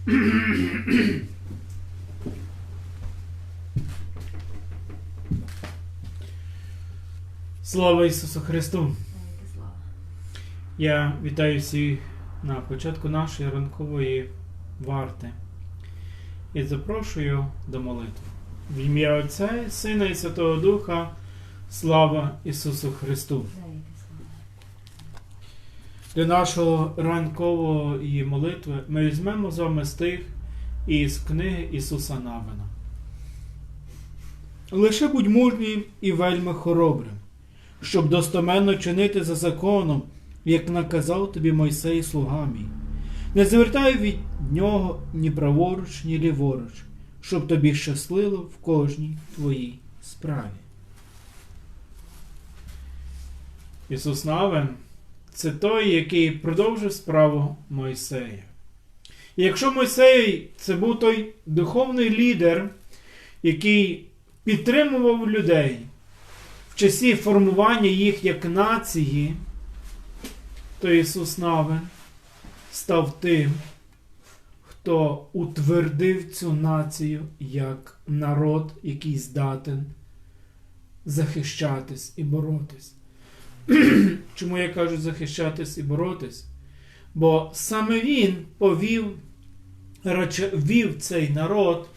Слава Ісусу Христу! Я вітаю всіх на початку нашої ранкової варти і запрошую до молитви. В ім'я Отця, Сина і Святого Духа. Слава Ісусу Христу! Для нашого ранкової молитви ми візьмемо з вами стих із книги Ісуса Навина. Лише будь мужнім і вельми хоробрим, щоб достоменно чинити за законом, як наказав тобі Мойсей слуга мій. Не звертай від нього ні праворуч, ні ліворуч, щоб тобі щасливо в кожній твоїй справі. Ісус Навин це той, який продовжив справу Мойсея. І якщо Мойсей це був той духовний лідер, який підтримував людей в часі формування їх як нації, то Ісус Навин став тим, хто утвердив цю націю як народ, який здатен захищатись і боротись. Чому я кажу захищатись і боротись? Бо саме він повів, вів цей народ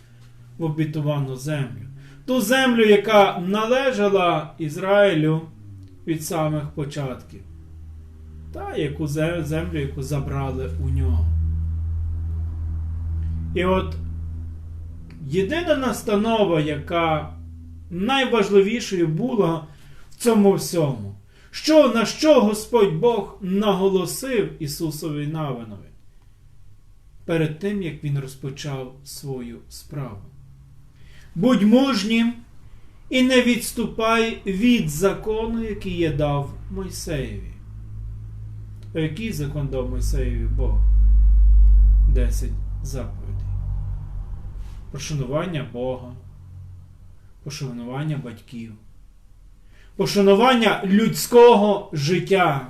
в обітовану землю. Ту землю, яка належала Ізраїлю від самих початків. Та яку землю, яку забрали у нього. І от єдина настанова, яка найважливішою була в цьому всьому. Що на що Господь Бог наголосив Ісусові Навинові перед тим, як Він розпочав свою справу. Будь мужнім і не відступай від закону, який я дав Мойсеєві. А який закон дав Мойсеєві Бог? Десять заповідей. Пошанування Бога, пошанування батьків пошанування людського життя.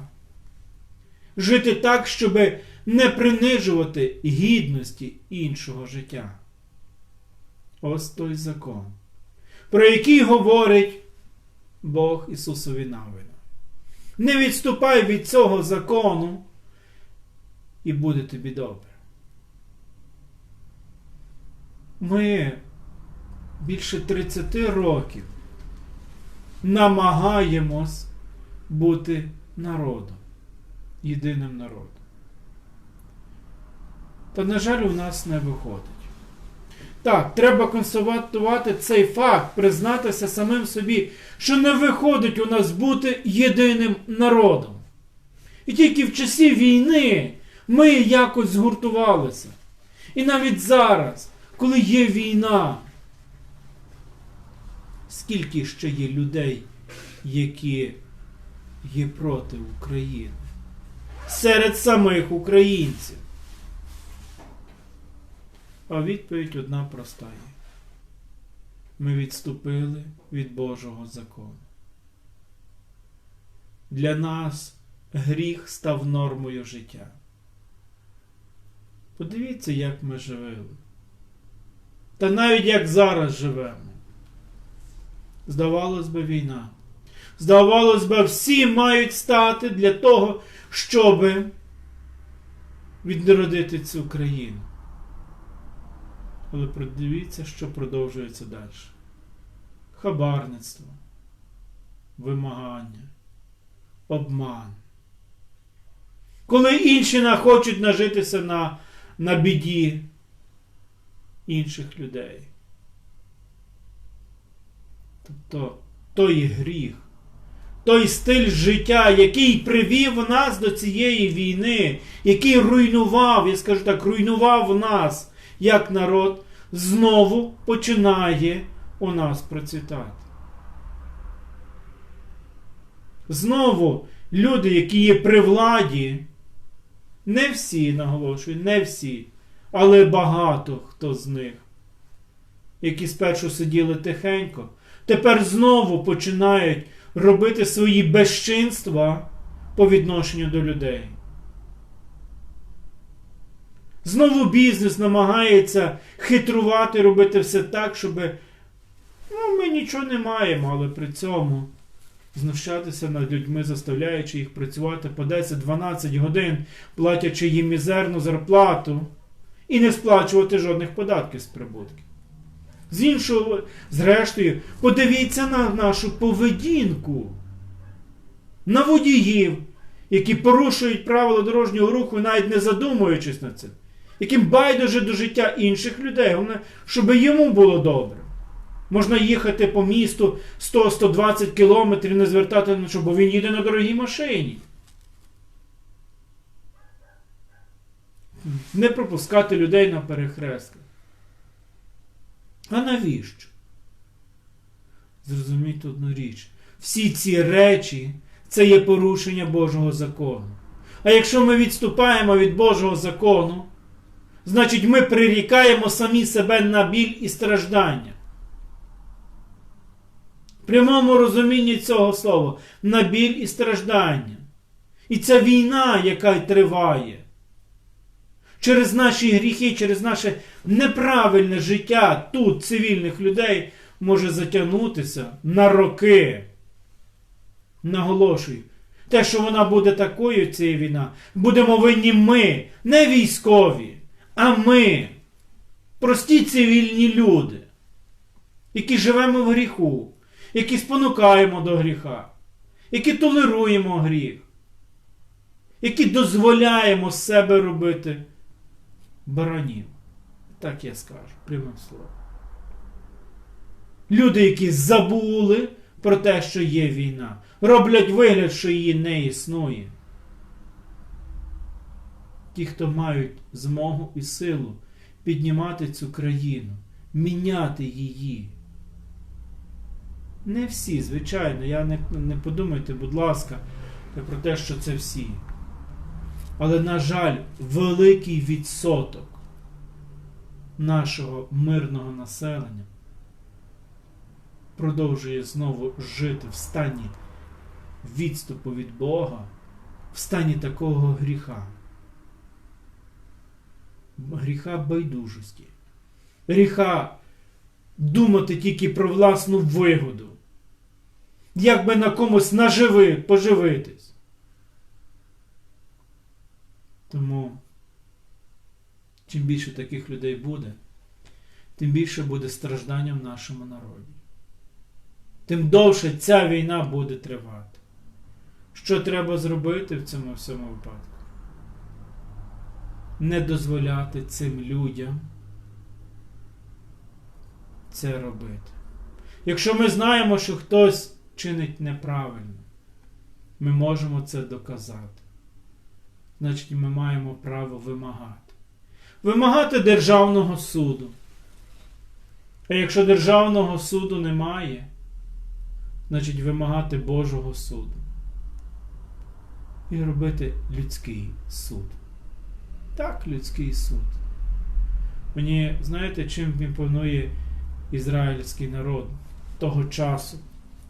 Жити так, щоб не принижувати гідності іншого життя. Ось той закон, про який говорить Бог Ісусові Навину. Не відступай від цього закону, і буде тобі добре. Ми більше 30 років намагаємось бути народом, єдиним народом. Та, на жаль, у нас не виходить. Так, треба констатувати цей факт, признатися самим собі, що не виходить у нас бути єдиним народом. І тільки в часі війни ми якось згуртувалися. І навіть зараз, коли є війна, скільки ще є людей, які є проти України серед самих українців. А відповідь одна проста є. Ми відступили від Божого закону. Для нас гріх став нормою життя. Подивіться, як ми живели. Та навіть як зараз живемо. Здавалось би, війна. Здавалось би, всі мають стати для того, щоб відродити цю країну. Але подивіться, що продовжується далі. Хабарництво, вимагання, обман. Коли інші хочуть нажитися на, на біді інших людей. Тобто той гріх, той стиль життя, який привів нас до цієї війни, який руйнував, я скажу так, руйнував нас як народ, знову починає у нас процвітати. Знову люди, які є при владі, не всі, наголошую, не всі, але багато хто з них, які спершу сиділи тихенько, тепер знову починають робити свої безчинства по відношенню до людей. Знову бізнес намагається хитрувати, робити все так, щоб ну, ми нічого не маємо, але при цьому знущатися над людьми, заставляючи їх працювати по 10-12 годин, платячи їм мізерну зарплату і не сплачувати жодних податків з прибутків. З іншого, зрештою, подивіться на нашу поведінку, на водіїв, які порушують правила дорожнього руху, навіть не задумуючись над цим, яким байдуже до життя інших людей, щоб йому було добре. Можна їхати по місту 100-120 кілометрів, не звертати на що, бо він їде на дорогій машині. Не пропускати людей на перехрестках. А навіщо? Зрозумійте одну річ. Всі ці речі це є порушення Божого закону. А якщо ми відступаємо від Божого закону, значить ми прирікаємо самі себе на біль і страждання. В прямому розумінні цього слова на біль і страждання. І ця війна, яка триває, через наші гріхи, через наше неправильне життя тут, цивільних людей, може затягнутися на роки. Наголошую, те, що вона буде такою, ця війна, будемо винні ми, не військові, а ми, прості цивільні люди, які живемо в гріху, які спонукаємо до гріха, які толеруємо гріх, які дозволяємо себе робити баранів. Так я скажу, прямим словом. Люди, які забули про те, що є війна, роблять вигляд, що її не існує. Ті, хто мають змогу і силу піднімати цю країну, міняти її. Не всі, звичайно, я не, не подумайте, будь ласка, про те, що це всі. Але, на жаль, великий відсоток нашого мирного населення продовжує знову жити в стані відступу від Бога, в стані такого гріха. Гріха байдужості, гріха думати тільки про власну вигоду, як би на комусь наживи, поживитись. Тому, чим більше таких людей буде, тим більше буде страждання в нашому народі. Тим довше ця війна буде тривати. Що треба зробити в цьому всьому випадку? Не дозволяти цим людям це робити. Якщо ми знаємо, що хтось чинить неправильно, ми можемо це доказати. Значить, ми маємо право вимагати. Вимагати державного суду. А якщо державного суду немає, значить вимагати Божого суду. І робити людський суд. Так, людський суд. Мені, знаєте, чим імпонує ізраїльський народ того часу,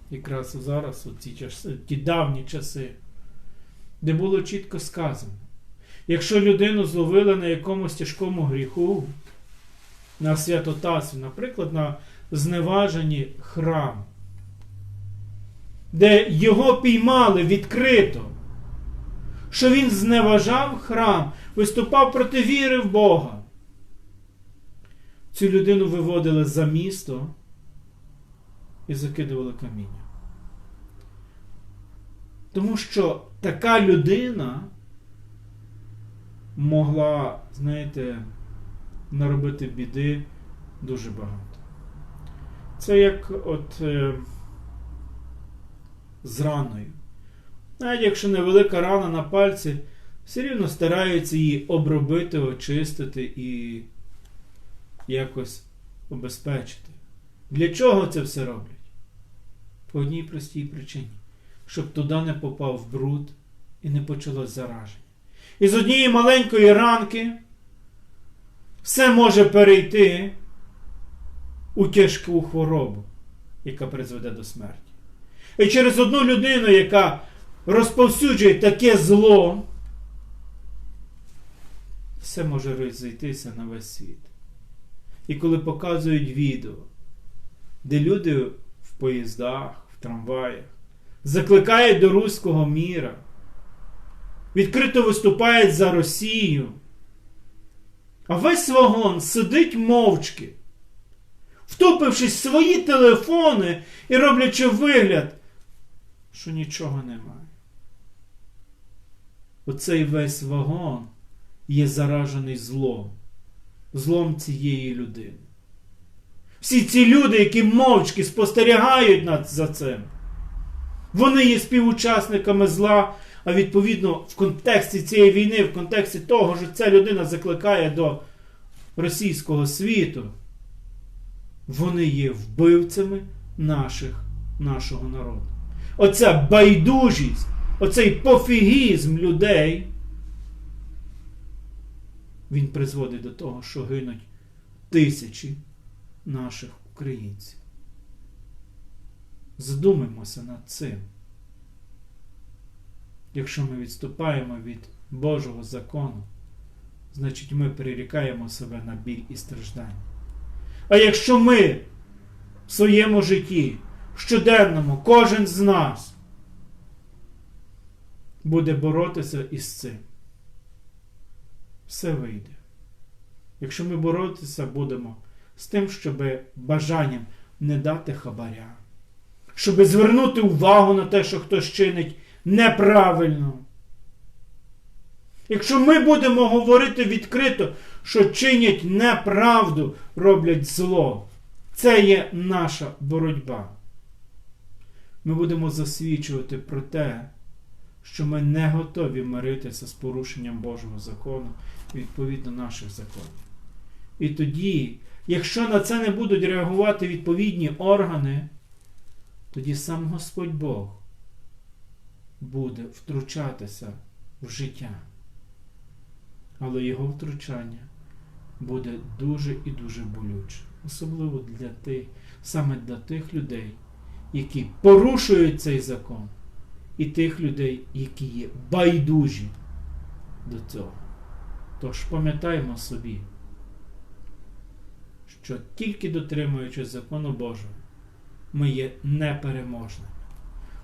якраз зараз, у ті, ті давні часи, де було чітко сказано, якщо людину зловили на якомусь тяжкому гріху, на святотасі, наприклад, на зневаженні храму, де його піймали відкрито, що він зневажав храм, виступав проти віри в Бога. Цю людину виводили за місто і закидували каміння. Тому що така людина могла, знаєте, наробити біди дуже багато. Це як от е, з раною. Навіть якщо невелика рана на пальці, все рівно стараються її обробити, очистити і якось обезпечити. Для чого це все роблять? По одній простій причині. Щоб туди не попав бруд і не почалось зараження. І з однієї маленької ранки все може перейти у тяжку хворобу, яка призведе до смерті. І через одну людину, яка розповсюджує таке зло, все може розійтися на весь світ. І коли показують відео, де люди в поїздах, в трамваях закликають до руського міра, відкрито виступають за Росію, а весь вагон сидить мовчки, втупившись в свої телефони і роблячи вигляд, що нічого немає. Оцей весь вагон є заражений злом, злом цієї людини. Всі ці люди, які мовчки спостерігають за цим, вони є співучасниками зла, а відповідно в контексті цієї війни, в контексті того, що ця людина закликає до російського світу, вони є вбивцями наших, нашого народу. Оця байдужість, оцей пофігізм людей, він призводить до того, що гинуть тисячі наших українців. Задумаймося над цим. Якщо ми відступаємо від Божого закону, значить ми перерікаємо себе на біль і страждання. А якщо ми в своєму житті, щоденному, кожен з нас буде боротися із цим, все вийде. Якщо ми боротися будемо з тим, щоб бажанням не дати хабаря, щоб звернути увагу на те, що хтось чинить неправильно. Якщо ми будемо говорити відкрито, що чинять неправду, роблять зло, це є наша боротьба. Ми будемо засвідчувати про те, що ми не готові миритися з порушенням Божого закону відповідно наших законів. І тоді, якщо на це не будуть реагувати відповідні органи, тоді сам Господь Бог буде втручатися в життя. Але його втручання буде дуже і дуже болюче. Особливо для тих, саме для тих людей, які порушують цей закон, і тих людей, які є байдужі до цього. Тож пам'ятаємо собі, що тільки дотримуючись закону Божого, ми є непереможними.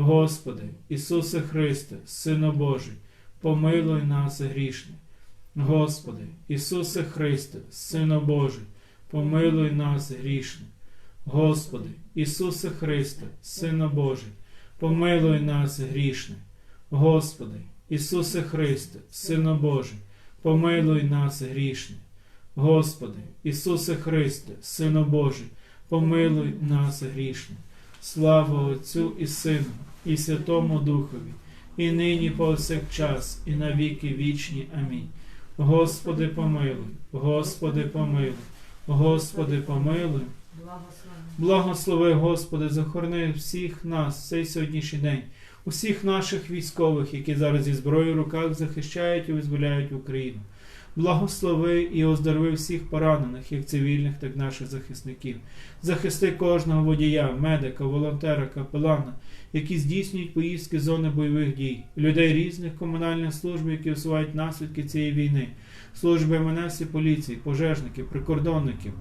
Господи, Ісусе Христе, Сину Божий, помилуй нас грішних. Господи, Ісусе Христе, Сину Божий, помилуй нас грішних. Господи, Ісусе Христе, Сину Божий, помилуй нас грішних. Господи, Ісусе Христе, Сину Божий, помилуй нас грішних. Господи, Ісусе Христе, Сину Божий, помилуй нас грішних. Слава Отцю і Сину, і Святому Духові, і нині повсякчас, і на віки вічні. Амінь. Господи, помилуй, Господи, помилуй, Господи, помилуй. Благослови, Господи, захорони всіх нас цей сьогоднішній день, усіх наших військових, які зараз зі зброєю в руках захищають і визволяють Україну. Благослови і оздорови всіх поранених, як цивільних, так і наших захисників. Захисти кожного водія, медика, волонтера, капелана, які здійснюють поїздки з зони бойових дій, людей різних комунальних служб, які усувають наслідки цієї війни, служби МНС і поліції, пожежників, прикордонників,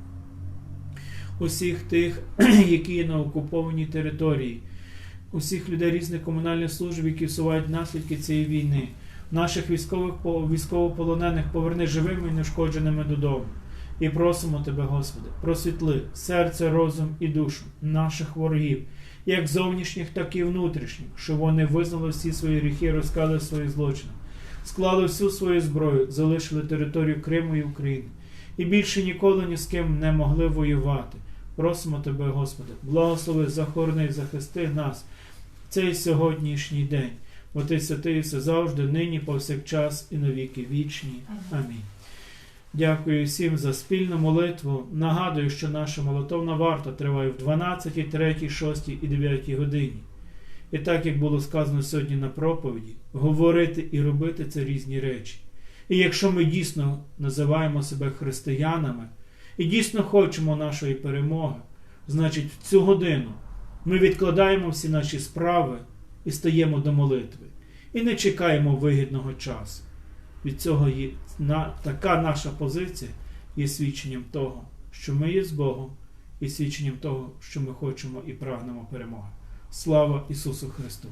усіх тих, які на окупованій території, усіх людей різних комунальних служб, які усувають наслідки цієї війни. Наших військових військовополонених поверни живими і нешкодженими додому. І просимо Тебе, Господи, просвітли серце, розум і душу наших ворогів, як зовнішніх, так і внутрішніх, щоб вони визнали всі свої гріхи, розкали свої злочини, склали всю свою зброю, залишили територію Криму і України, і більше ніколи ні з ким не могли воювати. Просимо Тебе, Господи, благослови, захорони і захисти нас в цей сьогоднішній день, бо Ти святий все завжди, нині, повсякчас і навіки вічні. Амінь. Дякую всім за спільну молитву. Нагадую, що наша молитовна варта триває в 12, 3, 6 і 9 годині. І так, як було сказано сьогодні на проповіді, говорити і робити це різні речі. І якщо ми дійсно називаємо себе християнами і дійсно хочемо нашої перемоги, значить в цю годину ми відкладаємо всі наші справи і стаємо до молитви. І не чекаємо вигідного часу. Від цього є на, така наша позиція є свідченням того, що ми є з Богом, і свідченням того, що ми хочемо і прагнемо перемоги. Слава Ісусу Христу!